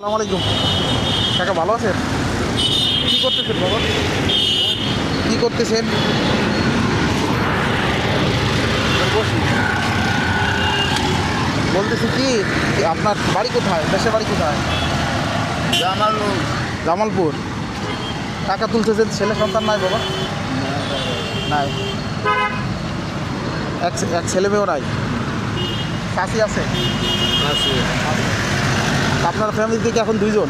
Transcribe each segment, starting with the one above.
আসসালামু আলাইকুম। কাকা ভালো আছেন? কী করতেছেন বাবা? কী করতেছেন? বলতেছি কি আপনার বাড়ি কোথায়? দেশের বাড়ি কোথায়? জামাল জামালপুর। টাকা তুলতেছেন? ছেলে সন্তান নাই বাবা? নাই। এক ছেলে মেয়েও নাই? চাষি আছে? আছে। আপনার ফ্যামিলি থেকে এখন দুইজন।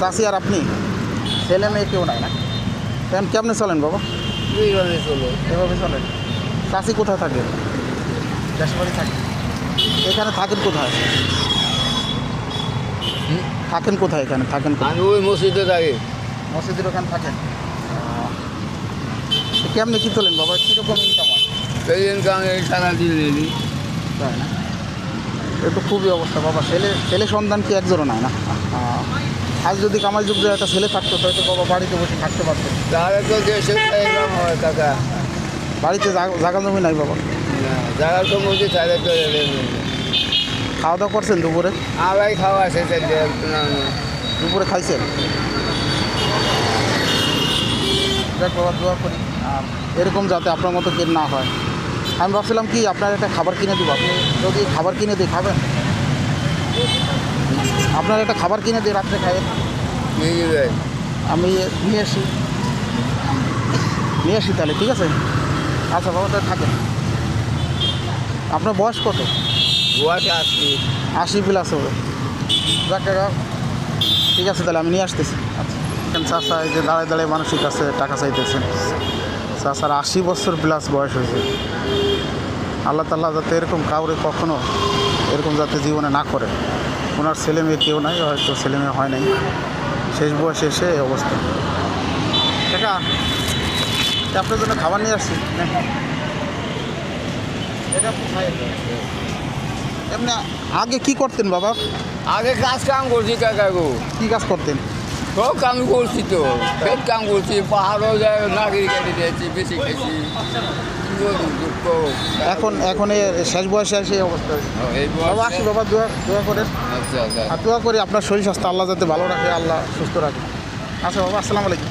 চাষি আর আপনি? ছেলে মেয়ে কেউ নাই না। কেন কেমনে চলেন বাবা? এইভাবে চলো। এভাবে চলেন চাষি কোথায় থাকে? থাকে। এখানে থাকেন কোথায়? থাকেন কোথায় এখানে? থাকেন আমি ওই মসজিদে থাকি। মসজিদের ওখানে থাকেন? কেমনে কী তোলেন বাবা? কীরকম ইনকাম হয়? সেই ইনকাম এই সারা দিন তাই না? এ তো খুবই অবস্থা, বাবা। ছেলে ছেলে সন্তান কি এক একজনও নাই না? আজ যদি কামাই যুগ একটা ছেলে থাকতো, তাহলে তো বাবা বাড়িতে বসে থাকতে পারতো। কাকা বাড়িতে জাগ- জমি নাই বাবা। যারা তো মসজিদ তাহলে খাওয়া দাওয়া করছেন দুপুরে? আলাই খাওয়া আছে দুপুরে খাইছেন? দেখ বাবা, দোয়া করি। এরকম যাতে আপনার মতো কেন না হয়। আমি ভাবছিলাম কি আপনার একটা খাবার কিনে দিব। আপনি যদি খাবার কিনে দিই খাবেন। আপনার একটা খাবার কিনে দিই রাত্রে খাবেন আমি নিয়ে আসি। নিয়ে আসি তাহলে ঠিক আছে? আচ্ছা বাবা তাহলে থাকেন। আপনার বয়স কত? গোয়াতে আসছি আশি প্লাস হবে। যাক ঠিক আছে তাহলে আমি নিয়ে আসতেছি। আচ্ছা চাষা এই যে দাঁড়ায় দাঁড়ায় মানুষের কাছে টাকা চাইতেছেন চাষার আশি বছর প্লাস বয়স হয়েছে। আল্লাহ তাল্লাহ যাতে এরকম কাউরে কখনো এরকম যাতে জীবনে না করে। ওনার ছেলে মেয়ে কেউ নাই হয়তো ছেলে মেয়ে হয় নাই। শেষ বয়সে এসে এই অবস্থা। এটা আপনার জন্য খাবার নিয়ে আসছি। এটা এমনি আগে কি করতেন বাবা? আগে কাজ কাম করছি কাকা গো। কি কাজ করতেন? সব কাম করছি তো। ফের কাম করছি পাহাড়ও যায় নাগরি গাড়ি দিয়েছি বেশি খেয়েছি। এখন এখন শেষ বয়সে এসে অবস্থা। বাবা আসি বাবা দোয়া দোয়া করে। আচ্ছা আচ্ছা। আর দোয়া করে আপনার শরীর স্বাস্থ্য আল্লাহ যাতে ভালো রাখে আল্লাহ সুস্থ রাখে। আচ্ছা বাবা আসসালামু আলাইকুম।